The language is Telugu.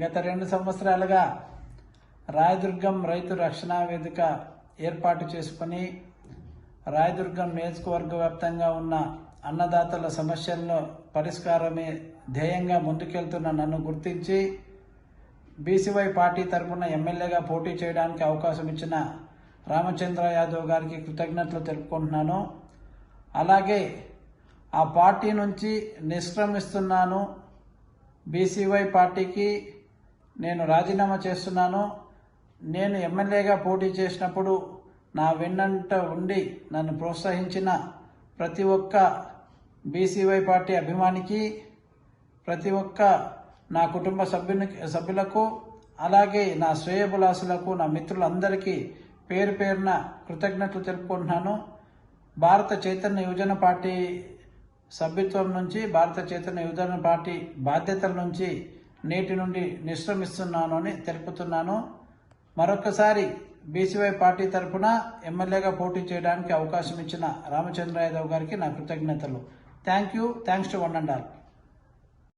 గత రెండు సంవత్సరాలుగా రాయదుర్గం రైతు రక్షణ వేదిక ఏర్పాటు చేసుకుని రాయదుర్గం నియోజకవర్గ వ్యాప్తంగా ఉన్న అన్నదాతల సమస్యలను పరిష్కారమే ధ్యేయంగా ముందుకెళ్తున్న నన్ను గుర్తించి బీసీవై పార్టీ తరఫున ఎమ్మెల్యేగా పోటీ చేయడానికి అవకాశం ఇచ్చిన రామచంద్ర యాదవ్ గారికి కృతజ్ఞతలు తెలుపుకుంటున్నాను. అలాగే ఆ పార్టీ నుంచి నిష్క్రమిస్తున్నాను. బీసీవై పార్టీకి నేను రాజీనామా చేస్తున్నాను. నేను ఎమ్మెల్యేగా పోటీ చేసినప్పుడు నా వెన్నంట ఉండి నన్ను ప్రోత్సహించిన ప్రతి ఒక్క బీసీవై పార్టీ అభిమానికి ప్రతి ఒక్క నా కుటుంబ సభ్యుని సభ్యులకు అలాగే నా శ్రేయబులాసులకు నా మిత్రులందరికీ పేరు పేరున కృతజ్ఞతలు తెలుపుకుంటున్నాను. భారత చైతన్య యువజన పార్టీ సభ్యత్వం నుంచి భారత చైతన్య యువజన పార్టీ బాధ్యతల నుంచి నేటి నుండి నిష్క్రమిస్తున్నాను అని తెలుపుతున్నాను. మరొకసారి బీసీవై పార్టీ తరఫున ఎమ్మెల్యేగా పోటీ చేయడానికి అవకాశం ఇచ్చిన రామచంద్ర యాదవ్ గారికి నా కృతజ్ఞతలు. Thank you. Thanks to one and all.